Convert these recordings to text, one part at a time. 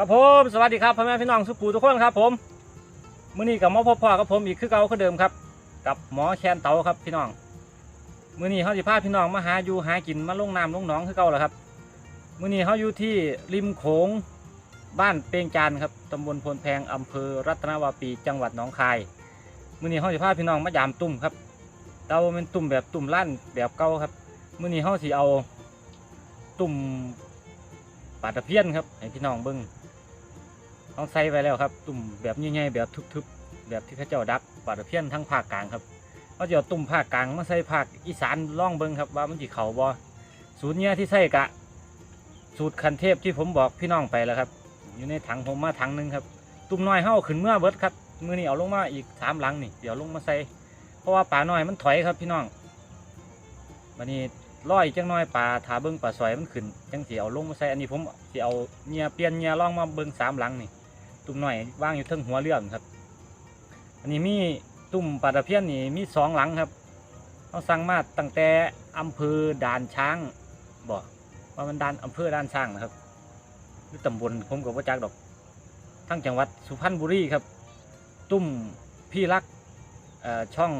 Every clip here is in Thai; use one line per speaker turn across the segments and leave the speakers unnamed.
ครับผมสวัสดีครับพ่อแม่พี่น้องสุขูทุกคนครับผมมื้อนี้กับหมอพ่อพ่อกับผมอีกคือเก่าคือเดิมครับ กับหมอแคนเตาครับพี่น้องมื้อนี้เขาสิพาพี่น้องมาหาอยู่หากินมาลงน้ำลงหนองคือเก่าแหละครับมื้อนี้เขาอยู่ที่ริมโขงบ้านเปียงจานครับตำบลพลแพงอำเภอรัตนวาปีจังหวัดหนองคายมื้อนี้เขาสิพาพี่น้องมายามตุ่มครับเราเป็นตุ่มแบบตุ่มล้านแบบเก่าครับมื้อนี้เขาสิเอาตุ่มปลาตะเพียนครับให้พี่น้องเบิ่ง เขาใส่ไว้แล้วครับ ตุ่มแบบใหญ่ๆแบบทึบๆแบบที่เขาเจ้าดักปลาตะเพียนทั้งภาคกลางครับเขาจะเอาตุ่มภาคกลางมาใส่ภาคอีสานล่องเบิ้งครับว่ามันจีเขาบ่สูตรเนี้ยที่ใส่กะ สูตรคันเทพที่ผมบอกพี่น้องไปแล้วครับ อยู่ในถังผมมาถังหนึงครับ ตุ่มน้อยเฮาขึ้นเมื่อเบิดครับมือนี้เอาลงมาอีกสามหลังนี่เดี๋ยวลงมาใส่เพราะว่าปลาน้อยมันถอยครับพี่น้องวันนี้ร้อยจังน้อยปลาถาเบิ้งปลาสอยมันขึ้นจังสีเอาลงมาใส่อันนี้ผมสิเอาเนี่ยเปลี่ยนเนี่ยล่องมาเบิ้งสามหลังนี่ ตุ่มหน่อยว่างอยู่เทิงหัวเรื่องครับ อันนี้มีตุ่มปลาตะเพียนนี่มีสองหลังครับเขาสั่งมาตั้งแต่อำเภอด่านช้างบอกว่ามันด่านอำเภอด่านช้างนะครับหรือตำบลผมกับว่าจักดอก ทั้งจังหวัดสุพรรณบุรีครับ ตุ่มพี่รักช่อง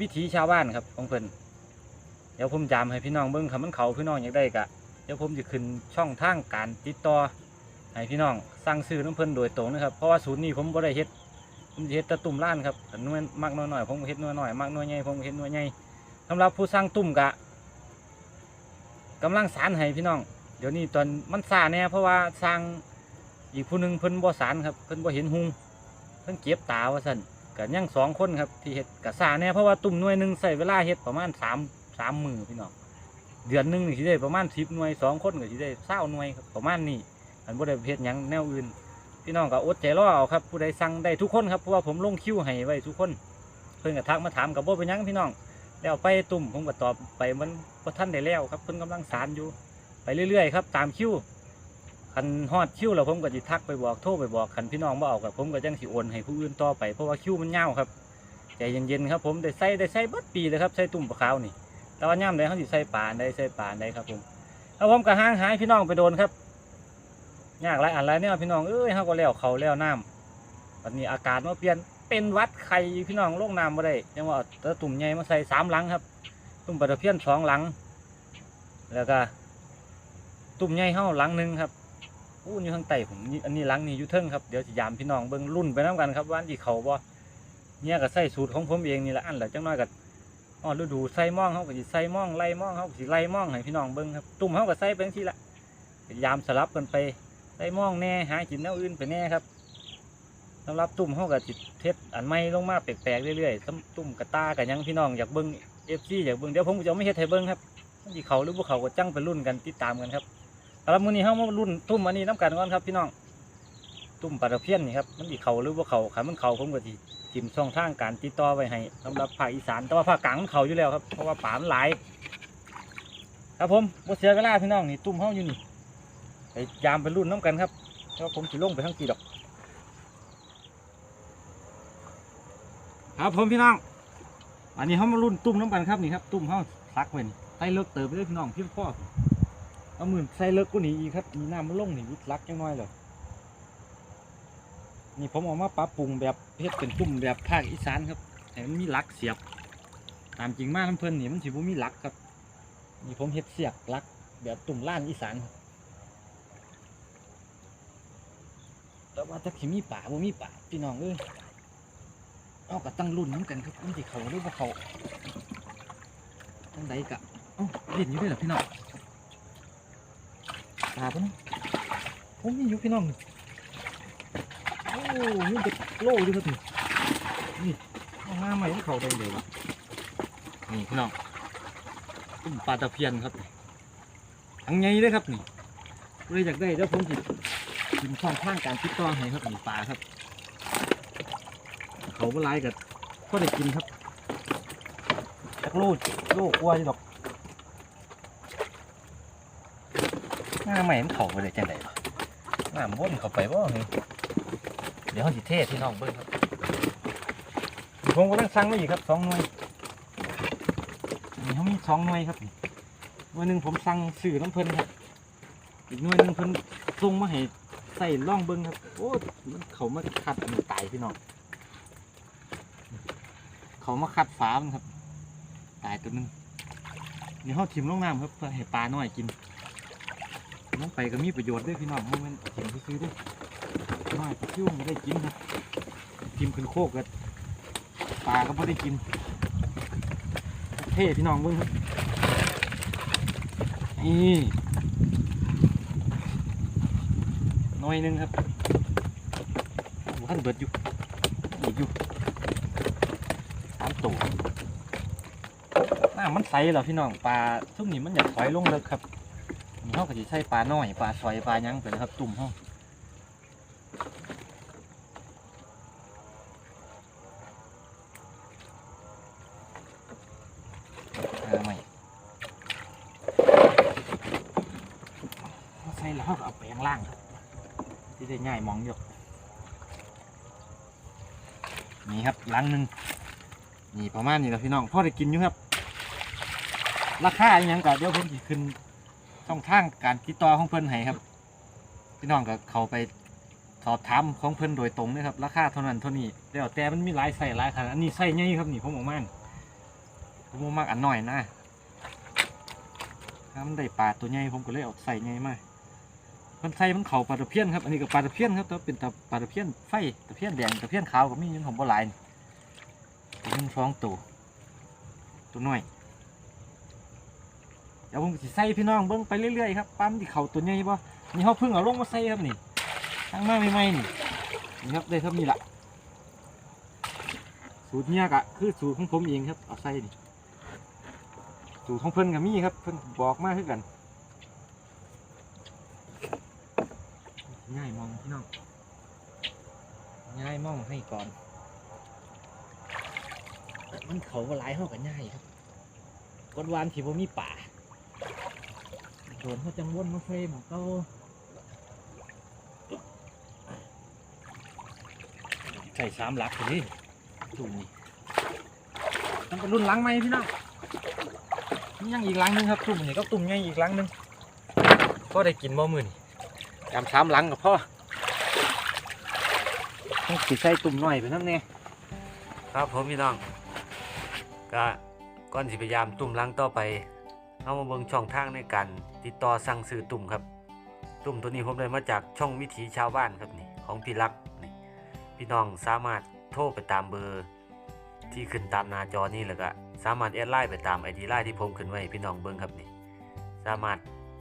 วิถีชาวบ้านครับของเพิ่นเดี๋ยวผมจามให้พี่น้องเบิ้งคำมันเขาพี่น้องอยากได้กะเดี๋ยวผมจะขึ้นช่องทางการติดต่อ ให้พี่น้องสั่งซื้อน้ำเพิ่นโดยตรงนะครับเพราะว่าศูนย์นี้ผมบ่ได้เฮ็ดผมเฮ็ดแต่ตุ่มล้านครับแต่น้อยมากน้อยหน่อยผมเฮ็ดน้อยหน่อยมากน้อยใหญ่ผมเฮ็ดน้อยใหญ่สำหรับผู้สร้างตุ่มกะกำลังสารให้พี่น้อง เดี๋ยวนี้ตอนมันซาแน่เพราะว่าสร้างอีกผู้หนึ่งเพิ่นบ่สารครับเพิ่นบ่เห็นหุงเพิ่นเก็บตาว่าซั่นก็ยังสองคนครับที่เฮ็ดก็ซาแน่เพราะว่าตุ่มหน่วยหนึ่งใช้เวลาเฮ็ดประมาณ3 3มื้อพี่น้องเดือนหนึ่งนี่สิได้ประมาณ10หน่วยสองคนก็สิได้20หน่วยครับประมาณนี้ อันบ่ได้เฮ็ดหยังแนวอื่น พี่น้องก็อดใจรอเอาครับผู้ใดสั่งได้ทุกคนครับเพราะว่าผมลงคิวให้ไว้ทุกคน เพิ่นก็ทักมาถามกับบ่เป็นหยังพี่น้องแล้วไปตุ่มผมก็ตอบไปมันบ่ทันได้แล้วครับเพิ่นกำลังสารอยู่ ไปเรื่อยๆครับตามคิวคันฮอดคิวแล้วผมก็สิทักไปบอกโทรไปบอกคันพี่น้องบ่เอากับผมก็จังสิโอนให้ผู้อื่นต่อไปเพราะว่าคิวมันยาวครับใจเย็นๆครับผมได้ใส่ได้ใส่เบิดปีเลยครับใส่ตุ่มปลาขาวนี่แต่ว่ายามใดเฮาสิใส่ปลานใดใส่ปลานใดครับผมแล้วผมก็ห่างหายพี่น้องไปโดนครับ ยากหลายอันหลายเนี่ยพี่น้องเอ้ยเฮาก็แล้วเขาแล้วน้ำวันนี้อากาศมาเปลี่ยนเป็นวัดไข่พี่น้องโรคน้ำมาได้ยังว่าเอาตะตุ่มใหญ่มาใส่สามหลังครับ ตุ่มปลาตะเพี้ยนสองหลัง แล้วก็ ตุ่มใหญ่เฮาหลังหนึ่งครับอู้อยู่ข้างใต้ผมอันนี้หลังนี่อยู่เทิงครับเดี๋ยวสิยามพี่น้องเบิ่งรุ่นไปน้ำกันครับว่าอันที่เขาบ่เนี่ยก็ใส่สูตรของผมเองนี่ละอันแหละจังน้อยก็อ๋อฤดูใส่ม่องเฮาก็สิใส่ม่องไล่ม่องเฮาก็สิไล่ม่องให้พี่น้องเบิ่งครับตุ่มเฮาก็ใส่เป็นที่ละยามสลับกันไป ได้มองแน่หากินแนวอื่นไปแน่ครับสำหรับตุ่มเขากับจิตเทศอันไม่ลงมาแปลกๆเรื่อยๆตุ่มกระตากับยังพี่น้องอยากเบิ้งเอฟซีอยากเบิ้งเดี๋ยวผมจะไม่เฮ็ดให้เบิ้งครับมันสิเขาหรือพวกเขาก็จังไปรุ่นกันติดตามกันครับสำหรับมื้อนี้เขามารุ่นตุ่มอันนี้น้ำกันก่อนครับพี่น้องตุ่มปลาตะเพี้ยนนี่ครับมันสิเขาหรือพวกเขาขันมันเขาผมก็สิทิมช่องทางการติดต่อไว้ให้สำหรับภาคอีสานแต่ว่าภาคกลางมันเขาอยู่แล้วครับเพราะว่าป่ามันหลายครับผมบ่เสียเวลาพี่น้องนี่ตุ่มเขาอยู่นี่ ยามไปรุ่นน้ำกันครับแล้วผมจะลงไปทั้งกี่ดอกครับผมพี่น้อง อันนี้เขามารุ่นตุ่มน้ำกันครับนี่ครับตุ่มเขาซักไว้นใส่เลิกเติมไปเลยพี่น้องพี่พ่อเอามือใส่เลิกกูหนีอีกครับมีน้ำมันลงนี่วิดลักจังน้อยเลยนี่ผมเอามาปรับปรุงแบบเฮ็ดเป็นตุ่มแบบภาคอีสานครับให้มันมีลักเสียบ ตามจริงมากน้ำเพลินนี่มันสิบ่มีลักครับนี่ผมเฮ็ดเสียกลักแบบตุ่มล้านอีสานครับ แต่ ว่าถ้าขีมีป่าบ่มีป่าพี่น้องเอ้ยเอาก็ตั้งรุ่นน้ำกันครับมันสิเขาหรือบ่เขาตั้งใดกะเอ้าเล่นอยู่ด้วยเหรอพี่น้องป่าปะเนาะผมมีอยู่พี่น้องโอ้ยมันจะโล่ด้วยครับนี่นี่เอาหน้าใหม่ของเขาได้เลยวะนี่พี่น้องตุ้มปลาตะเพียนครับทั้งไงเลยครับนี่เลยอยากได้เดี๋ยวผมจิ กินช่องข้างการติดต่อให้ครับหมูปลาครับ เขาก็ไล่กับก็ได้กินครับจักโลดโลกลัวอยู่ดอกหน้าใหม่มันเขาไปเลยจังไดวะหน้ามันวนเขาไปบ่นี่เดี๋ยวเขาสิเทศที่น้องเบิ้งครับผมก็ต้องสั่งมาอีกครับสองหน่วยนี่เขามีสองหน่วยครับนี่หน่วยหนึ่งผมสั่งสื่อน้ำเพลินครับอีกหน่วยหนึ่งเพลินส่งมาให้ ใส่ล่องเบิ้งครับ โอ้มันเขามาคัดมันตายพี่น้องเขามาคัดฟ้ามันครับ ตายตัวหนึงนี่เขาทิมลงน้ำครับเพื่อให้ปลาน้อยกินลงไปก็มีประโยชน์ด้วยพี่น้องมันมันทิมซื้อด้วยน้อยคิ้วไม่ได้กินครับทิมขึ้นโคกกันปลาก็ไม่ได้กินเท่พี่น้องเบิ้งครับนี่ น้อยนึงครับท่านเบิดอยู่อีกอยู่สามตัวน้ามันใสเหรอพี่น้องปลาทุกนี้มันอยากถอยลงเลยครับเขาก็จะใช้ปลาน้อยปลาซอยปลายังไปนะครับ ตุ่มห้องเออไม่เขาใส่แล้วเขาก็เอาแปลงล่างครับที่ได้ ง่ายมองยู่นี่ครับหลังหนึ่งนี่ประมาณนี้แหละพี่น้องพ่อได้กินอยู่ครับ ราคาอหยังก็เดี๋ยวผมจะขึ้นช่องทางการติดต่อของเพิ่นให้ครับ พี่น้องก็เขาไปสอบถามของเพิ่นโดยตรงเลยครับ ราคาเท่านั้นเท่านี้แล้วแต่มันมีหลายไส้หลายขนาดอันนี้ไส้ใหญ่ครับนี่ผมบอกมันผมบอกมากอันหน้อยนะถ้ามันได้ปลาตัวใหญ่ผมก็เลยเอาใส่ใหญ่มา มันใส่มันเข่าปลาตะเพียนครับ อันนี้ก็ปลาตะเพียนครับแต่ว่าเป็นตะปลาตะเพียนไฟตะเพียนแดงตะเพียนขาวก็มีอยังผมบ่หลายนี่เป็นหนึ่งสองตัวตัวน้อยเดี๋ยวผมสิใส่พี่น้องเบิ้งไปเรื่อยๆครับปั๊มที่เข่าตัวใหญ่ป่ะนี่เขาเพิ่งเอาลงมาใส่ครับนี่ทั้งมาใหม่ๆนี่นี่ครับได้เท่านี้ละสูตรเนี้ยกะคือสูตรของผมเองครับเอาใส่นี่สูตรของเพิ่นกับมี่ครับเพิ่นบอกมาคือกัน ง่ายมองพี่น้องง่ายมองให้ก่อน มันเขาว่าหลายเท่ากันง่ายครับก้นวานที่ผมมีป่าโดนเขาจังวนมาเฟรมเขาใส่สามหลักเลยตุ่มนี่ต้องเป็นรุ่นหลังไหมพี่น้องนี่ยังอีกหลังนึงครับตุ่มนี่ก็ตุ่มยังอีกหลังนึงก็ได้กินบ่มือ นี่ยำสามหลังกับพ่อต้องสิใส่ตุ่มหน่อยไปน้ำเนี่ยครับผมพี่น้องก็ก่อนสิพยายามตุ่มหลังต่อไปเอามาเบิ่งช่องทางในการติดต่อสั่งซื้อตุ่มครับ ตุ่มตัวนี้ผมได้มาจากช่องวิถีชาวบ้านครับนี่ของพี่รักนี่พี่น้องสามารถโทรไปตามเบอร์ที่ขึ้นตามหน้าจอนี่แล้วก็สามารถแอดไลน์ไปตามไอดีไลน์ที่ผมขึ้นไว้พี่น้องเบิ่งครับนี่ สามารถ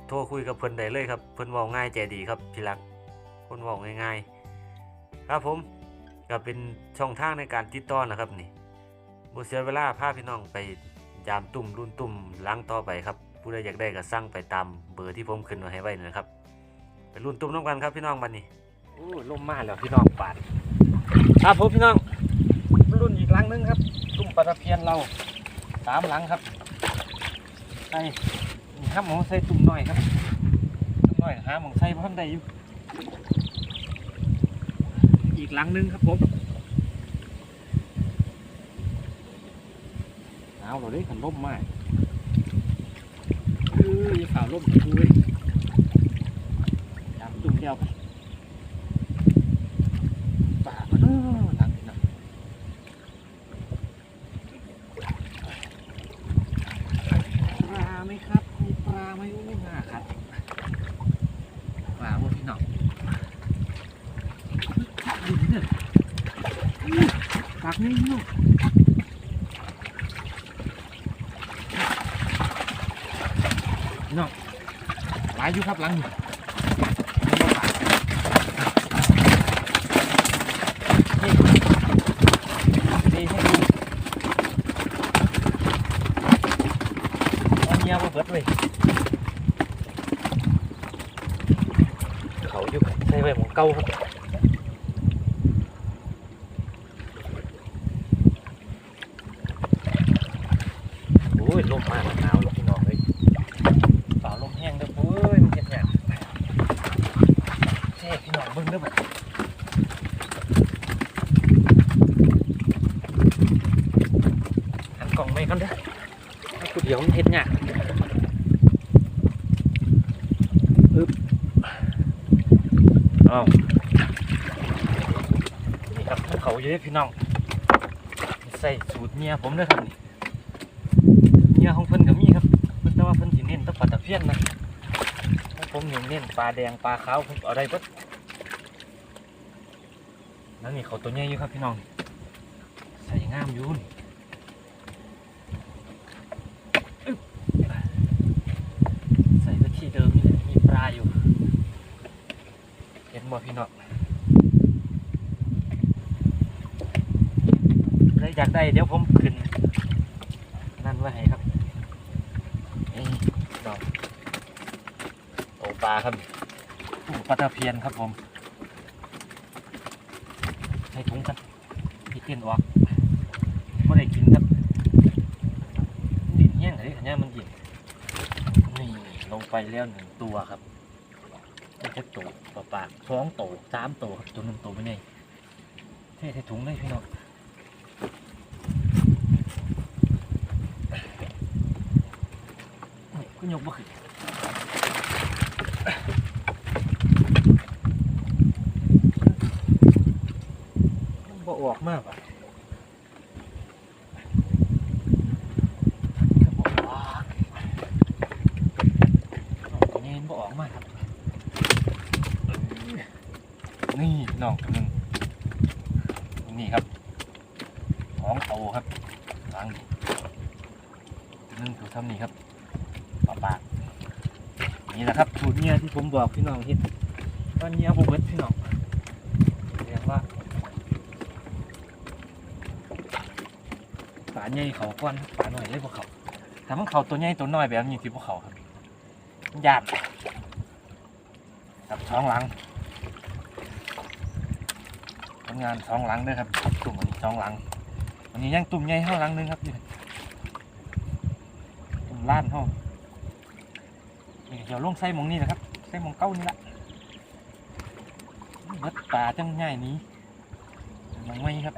โทรคุยกับเพิ่นได้เลยครับ เพิ่นเว้าง่ายใจดีครับพี่รักเพิ่นเว้าง่ายๆ ครับผมก็เป็นช่องทางในการติดต่อนะครับนี่บ่เสียเวลาพาพี่น้องไปยามตุ่มรุ่นตุ่มล้างต่อไปครับผู้ใดอยากได้ก็สั่งไปตามเบอร์ที่ผมขึ้นไว้ให้ไว้นะครับ ไปรุ่นตุ่มน้ำกันครับพี่น้องบันนี้โอ้ลมมาแล้วพี่น้องปาดครับผมพี่น้องรุ่นอีกหลังหนึงครับ ตุ่มปลาตะเพียนเราสามหลังครับใส่นี่ ครับหมอใส่ตุ่มหน่อยครับตุ่มน้อยหาหมองใส่พันใดอยู่ อีกหลังหนึงครับผมเอาเราได้ขันล่มมากคืออย่าฝ่าล่มดูเว้ยยามตุ่มเดียวครับามันเออหลังนี่นะปลาไหมครับมีปลาไหมโอ้น่าครับปลาว่าพี่น้องดูนี่เนี่ย ปากนี่พี่น้องน้องหลายอยู่ครับหลังนี่นี่นี่ให้ดูเอาเมียมาเบิดเลยเขาอยู่ใส่ไว้หมองเก่าครับโอ้ยลมมากหนาวเลยพี่น้องเลย ฝ่าลมแห้งเด้อปุ้ยมันเจ็บเนี่ยเจ๊พี่น้องเบิ่งเด้อบัดหันกล่องไม่กันเด้อให้กูเดี๋ยวมันเห็ดเนี่ยอึ๊บ อ้าวนี่ครับภู เขาอยู่เด้อพี่น้องใส่สูตรเมียผมด้วยครับนี่เมียของเพิ่นก็มีครับเพิ่นแต่ว่าเพิ่นสิเน้นแตะปลาตะเพียนนะผมเน้นเน้นปลาแดงปลาขาวผมเอาได้เบิดแล้วนี่เขาตัวใหญ่อยู่ครับพี่น้องใส่งามอยู่นใส่ไว้ที่เดิมนี่มีปลาอยู่ เห็นบ่พี่น้องเลย อยากได้เดี๋ยวผมขึ้นนั่นไว้ให้ครับนี่พี่น้องโตปลาครับตู้ปลาตะเพียนครับผมใส่ถุงกันพี่เต้นออกไม่ได้กินครับดินแห้งเลยขันย่ามันดินนี่ลงไปแล้วหนึ่งตัวครับไม่ใช่โตปลาปากสองโตสามโตครับตัวหนึ่งโตไม่ไงเท่ใส่ถุงเลยพี่น้องนี่ก็ยก บ่ขึ้นมันบ่ออกมากอะก็บ่ออกเอาตัวนี้มันบ่ออกมากครับ นี่น้องตัวหนึงนี่ครับท้องโตครับฟังตัวหนึงตัวทำนี่ครับปลาปากนี่แหละครับสูตรเนี้ยที่ ผมบอกพี่น้องเฮ็ดว่าเนี้ยผมเบิดพี่น้องเรียกว่าปลาใหญ่เขาก้อนปลาหน่อยเลยพวกเขาถ้ามันเขาตัวใหญ่ตัวน้อยแบบนี้สิพวกเขาครับยากกับท้องหลังทำงานสองหลังด้วยครับตุ่มอันนี้สองหลังวันนี้ยังตุ่มใหญ่ห้าหลังหนึงครับตุ่มล้านห้องเดี๋ยวลงใส่หมองนี่นะครับ ใส่หมองเก้านี่ละเบิดตาจังง่ายนี้มองไม่ครับ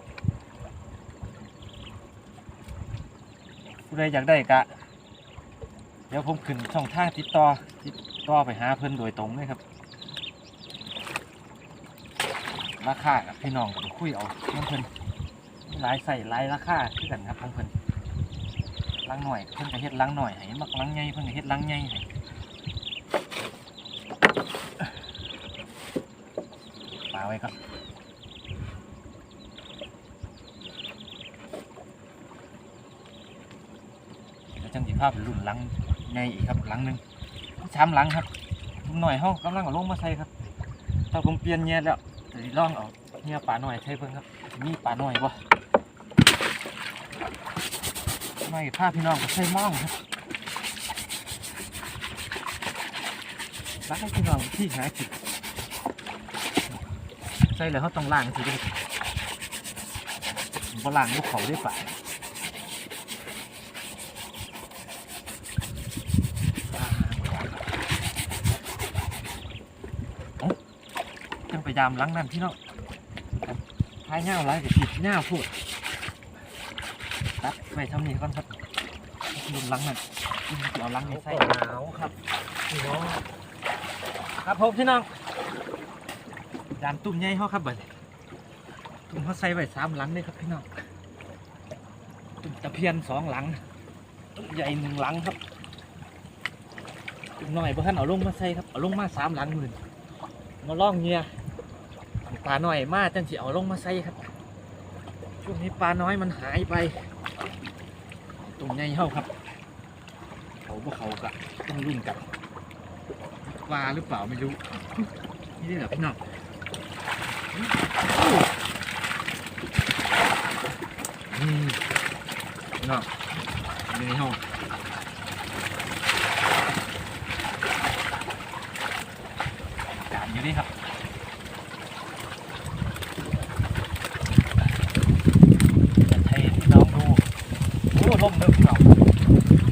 ผู้ใดอยากได้กะ เดี๋ยวผมขึ้นช่องทางติดต่อติดต่อไปหาเพิ่อนโดยตรงเลยครับ ราคากับพี่น้องก็คุยเอาน้ำเพิ่อนหลายใส่หลายราคาคือกันครับของเพิ่อนลังหน่อยเพิ่อนก็เฮ็ดลังหน่อยให้มักลังใหญ่เพิ่อนก็เฮ็ดลังใหญ่ให้ปา ไว้ครับแล้วจังสิภาพรุ่นลังใหญ่อีกครับลังหนึ่งสามลังครับลุงหน่อยเฮากำลังเอาลงมาใส่ครับถ้าผมเปลี่ยนเงียแล้วเดี๋ยวลองเอาเนี่ยปลาหน่อยใช่เพิ่งครับ มีปลาหน่อยบ่ไม่พาพพี่น้องก็ใช่มองครับรักให้พี่น้องที่หาจิต ใช่แล้วเขาต้องล้างสิเด้บ่ล้างลูกเขาได้ปลาเอ้าจังพยายามล้างนั่นพี่น้องท้ายเงาไรกับผิดเงาพูดตัดไปทำนี่ก่อนครับลุนลังนั่นเอาลังในไส้หนาวครับพี่น้องครับผมพี่น้อง ดานตุ่มใหญ่เขาครับเบิดตุ่มเขาใส่ไว้สามหลังเลยครับพี่น้องตุ่มตะเพียนสองหลังตุ่มใหญ่หนึ่งหลังครับตุ่มน้อยเพราะท่านเอาลงมาใส่ครับเอาลงมาสามหลังหมื่นมาล่องเงียปลาน้อยมากจังสิเอาลงมาใส่ครับ ช่วงนี้ปลาน้อยมันหายไปตรงใหญ่เฮาครับ เขาบ่เขากะต้องรุ่นกับปลาหรือเปล่าไม่รู้นี่ได้เหรอพี่น้อง นี่พี่น้องอยู่ในห้องจานอยู่นี่ครับจะเทน้องดูโอ้ล่มเริ่มเก่า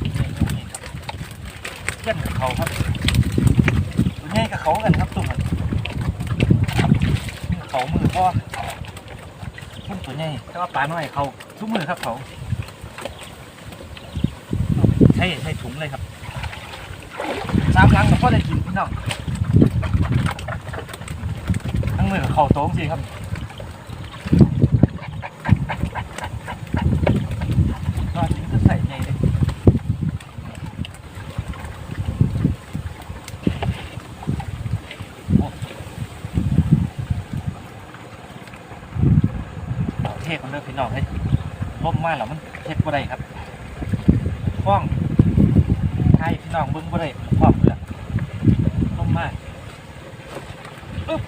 นี่ตรงนี้ครับเทียนกับเขาครับตัวนี้กับเขากันครับตุ่ม มันเขามือพ่อเข้มตัวใหญ่แต่ว่าปลาน้อยเขาทุกมือครับเขาใช่ใช่ถุงเลยครับสามครั้งก็พอได้กินพี่น้องมือเขาโต้งสิครับก็จริงจะใส่ไงเลยโอ้ เอาเทคนเด้อพี่น้องเฮ้ยล่มมากแล้วมันเทบ่ได้ครับฟ้องให้พี่น้องเบิ้งบ่ได้ฟ้องเลยล่มมากอึ๊บ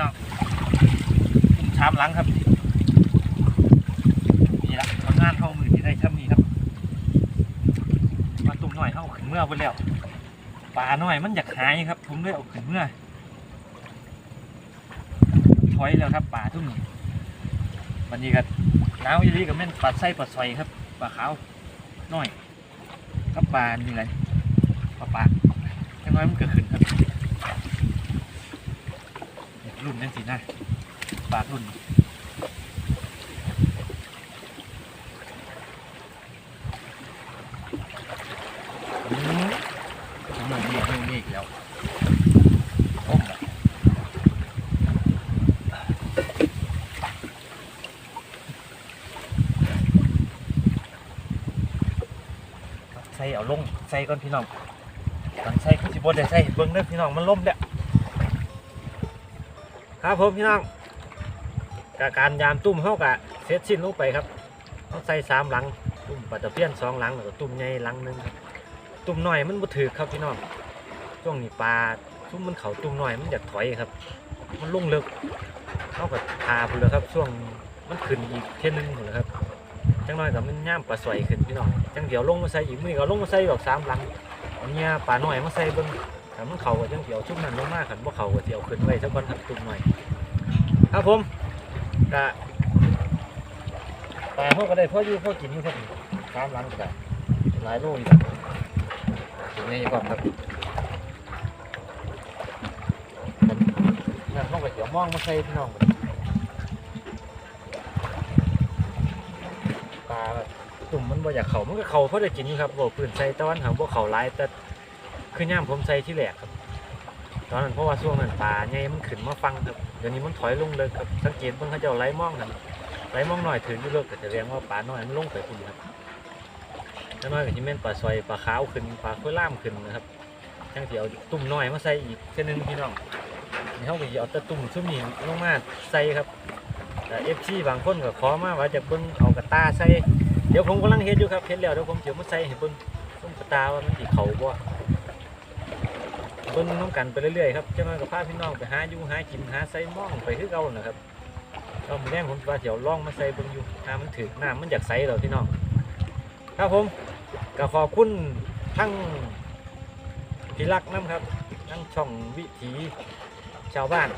น้องผมชามหล้างครับ นี่ละทำงานเข้ามือที่ได้ช่ำนี้ครับ มาตุ่มหน่อยเข้าขึ้นเมื่อไปแล้วปลาหน่อยมันอยากหายครับ ผมเลยเอาขึ้นเมื่อถอยแล้วครับปลาทุกนี้วันนี้ก็น้าวอีหลีกับแม่นปลาไส้ปลาซอยครับปลาขาวน้อยกับปลานี่แหละปลาปากจังน้อยมันเกิดขึ้นครับรุ่นนั่นสินะปลารุ่นอืมมือมีมือมีอีกแล้วต้มอะใส่เอาลงใส่ก่อนพี่น้องหลังใส่คือสิบได้ใส่เบิ้งเด้อพี่น้องมันล่มแล้วครับผมพี่น้องกการยามตุ้มเขากะเสร็จสิ้นลงไปครับเขาใส่สามหลังตุ้มปัตตเพียนสองหลังแล้วก็ตุ้มใหญ่หลังหนึ่งตุ้มหน้อยมันบ่ถือครับพี่น้องช่วงนี้ปลาตุ้มมันเขาตุ้มหน้อยมันอยากถอยครับ มันลุ่งเลิกเขาก็พาพุ่นเลยครับ ช่วงมันขึ้นอีกเท่ยนึงพุ่นเลยครับ จังน้อยกับมันย่ามปลาสวยขึ้นพี่น้องจังเดี๋ยวลงมาใส่อีกมือก็ลงมาใส่ดอกสามหลังเอาเนี่ยปลาน้อยมาใส่บิ่งถ้ามันเข่าก็จังเดี๋ยวชุบนั้นลงมากขันบ่เข่าก็เดี๋ยวขึ้นไว้สักวันครับตุ้มหน้อยครับผมกะปลาเขาก็ได้พ่ออยู่พ่อกินอยู่ครับตามร้านก็ได้หลายโลอยู่ครับถึงนี่ก่อนครับนั่นต้องไปเดี๋ยวมองมาใส่พี่น้องก่อนปลาแบบตุ่มมัน บ่อยากเข่ามันก็เข่าเพราะได้กินอยู่ครับบ่ปืนใส่ตะวันหางบ่เข่าหลายแต่คือย่ามผมใส่ที่แหลกครับ ตอนนั้นเพราะว่าช่วงนั้นปลาไงมันขึ้นมาฟังครับเดี๋ยวนี้มันถอยลงเลยครับสังเกตเพิ่งเขาจะไล่มองกันไล่มองหน่อยถึงอยู่เลิกก็จะเรียกว่าปลาน้อยมันลงไปคุณครับถ้าน้อยก็จะเป็นปลาซอยปลาขาวขึ้นปลาข้อยล่ามขึ้นนะครับจังที่เอาตุ่มน้อยมาใส่อีกเช่นนึงพี่น้องนี่เขาก็เอาตะตุ่มชุ่มนี้ลงมาใส่ครับแต่เอฟซีบางคนก็ขอมาว่าจะเบิ่งเอากระตาใส่ เดี๋ยวผมกำลังเฮ็ดอยู่ครับเฮ็ดแล้วเดี๋ยวผมเจะมาใส่ให้เบิ่งต้มตาว่ามันสิเขาบ่เบิ่งน้องกันไปเรื่อยๆครับจะมากับพาพี่น้องไปหาอยู่หากินหาใส่ม่องไปคือเก่านะครับก็มือแรกผมว่าเดี๋ยวล่องมาใส่เบิ่งอยู่ถ้ามันถึกน้ำมันอยากใส่เราพี่น้องครับผมก็ขอบคุณทั้งพี่รักน้ำครับทั้งช่องวิถีชาวบ้าน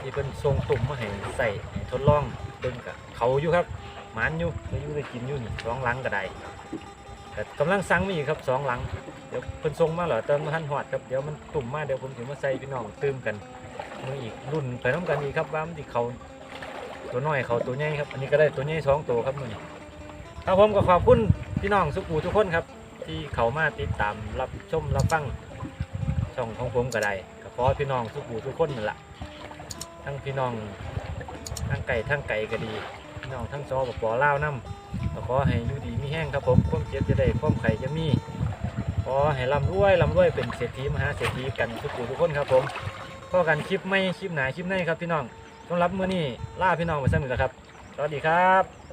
ที่เป็นทรงตุ่มมาให้ใส่ทดลองเบิ่งกับเขาอยู่ครับ หมานอยู่ได้อยู่ได้กินอยู่นี่สองหลังก็ได้แต่กำลังสั่งมาอีกครับสองหลังเดี๋ยวเพิ่นส่งมาเหรอเติมมาทันหอดครับเดี๋ยวมันตุ่มมาเดี๋ยวผมถึงมาใส่พี่น้องเติมกันมืออีกรุ่นไปน้ำกันอีกครับว่ามันที่เขาตัวน้อยเขาตัวใหญ่ครับอันนี้ก็ได้ตัวใหญ่สองตัวครับมือนี้ครับผมก็ขอบคุณพี่น้องสุกูทุกคนครับ ที่เขามาติดตามรับชมรับฟังช่องของผมก็ได้ก็ขอพี่น้องสุกูทุกคนนั่นแหละทั้งพี่น้องทั้งไก่ทั้งไก่ก็ดี พี่น้องทั้งซอปปอล่าวน้ำก็ขอให้อยู่ดีมีแห้งครับผมความเจ็บจะได้ความไข่จะมีขอให้ลำรวยลำรวยเป็นเศรษฐีมหาเศรษฐีกันทุกผู้ทุกคนครับผมก็กันคลิปไม่คลิปหนคลิปในครับพี่น้องสำหรับมื้อนี้ล่าพี่น้องไปสำเร็จแล้วครับสวัสดีครับ